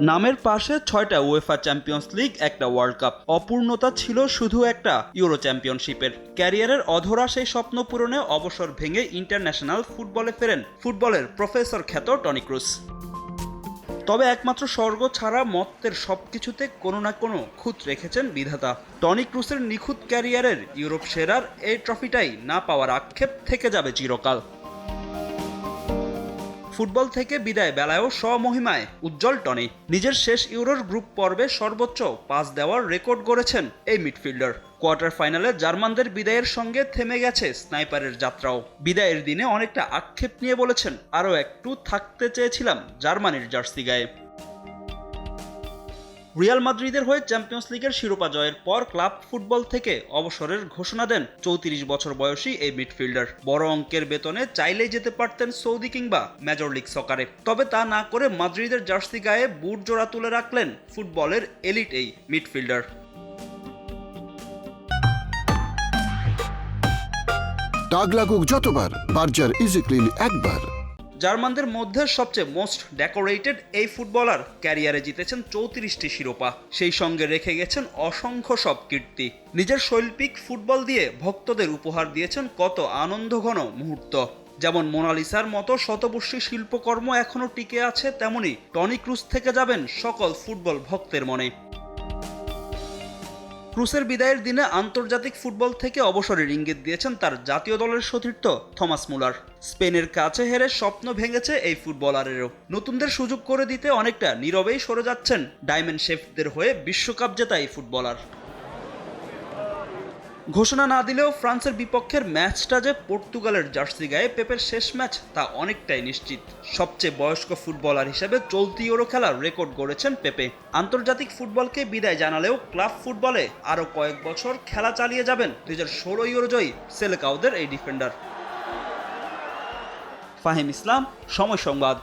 নামের পাশে ছয়টা উয়েফা চ্যাম্পিয়ন্স লিগ একটা ওয়ার্ল্ড কাপ অপূর্ণতা ছিল শুধু একটা ইউরো চ্যাম্পিয়নশিপের ক্যারিয়ারের অধরা সেই স্বপ্ন পূরণে অবসর ভেঙে ইন্টারন্যাশনাল ফুটবলে ফেরেন ফুটবলের প্রফেসর খ্যাত টনি ক্রুস তবে একমাত্র স্বর্গ ছাড়া মত্তের সবকিছুতে কোনো না কোনো খুঁত রেখেছেন বিধাতা। টনি ক্রুসের নিখুঁত ক্যারিয়ারের ইউরোপ সেরার এই ট্রফিটাই না পাওয়ার আক্ষেপ থেকে যাবে চিরকাল। ফুটবল থেকে বিদায় বেলায়ও স্বমহিমায় উজ্জ্বল টনি। নিজের শেষ ইউরোর গ্রুপ পর্বে সর্বোচ্চ পাস দেওয়ার রেকর্ড গড়েছেন এই মিডফিল্ডার। কোয়ার্টার ফাইনালে জার্মানদের বিদায়ের সঙ্গে থেমে গেছে স্নাইপারের যাত্রাও। বিদায়ের দিনে অনেকটা আক্ষেপ নিয়ে বলেছেন, আরও একটু থাকতে চেয়েছিলাম জার্মানির জার্সি গায়ে। রিয়াল মাদ্রিদের হয়ে চ্যাম্পিয়ন্স লিগের শিরোপা জয়ের পর ক্লাব ফুটবল থেকে অবসরের ঘোষণা দেন চৌত্রিশ বছর বয়সী এই মিডফিল্ডার। বড় অঙ্কের বেতনে চাইলেই যেতে পারতেন সৌদি কিংবা মেজর লিগ সকারে। তবে তা না করে মাদ্রিদের জার্সি গায়ে বুট জোড়া তুলে রাখলেন ফুটবলের এলিট এই মিডফিল্ডার। দাগ লাগুক যতবার, বার্জার ইজি ক্লিন একবার। জার্মানদের মধ্যে সবচেয়ে মোস্ট ডেকোরেটেড এই ফুটবলার ক্যারিয়ারে জিতেছেন চৌত্রিশটি শিরোপা। সেই সঙ্গে রেখে গেছেন অসংখ্য সব কীর্তি। নিজের শৈল্পিক ফুটবল দিয়ে ভক্তদের উপহার দিয়েছেন কত আনন্দঘন মুহূর্ত। যেমন মোনালিসার মতো শতবর্ষী শিল্পকর্ম এখনও টিকে আছে, তেমনি টনি ক্রুজ থেকে যাবেন সকল ফুটবল ভক্তের মনে। ক্রুসের বিদায়ের দিনে আন্তর্জাতিক ফুটবল থেকে অবসরের ইঙ্গিত দিয়েছেন তার জাতীয় দলের সতীর্থ থমাস মুলার। স্পেনের কাছে হেরে স্বপ্ন ভেঙেছে এই ফুটবলারেরও। নতুনদের সুযোগ করে দিতে অনেকটা নীরবেই সরে যাচ্ছেন ডায়মন্ড শেফদের হয়ে বিশ্বকাপ জেতা এই ফুটবলার। ঘোষণা না দিলেও ফ্রান্সের বিপক্ষের ম্যাচটা যে পর্তুগালের জার্সি গায়ে, পেপের শেষ ম্যাচ তা অনেকটাই নিশ্চিত। সবচেয়ে বয়স্ক ফুটবলার হিসেবে চলতি ইউরো খেলার রেকর্ড গড়েছেন পেপে। আন্তর্জাতিক ফুটবলকে বিদায় জানালেও ক্লাব ফুটবলে আরও কয়েক বছর খেলা চালিয়ে যাবেন দুই হাজার ষোলো ইউরো জয়ী সেলেকাউদের এই ডিফেন্ডার। ফাহিম ইসলাম, সময় সংবাদ।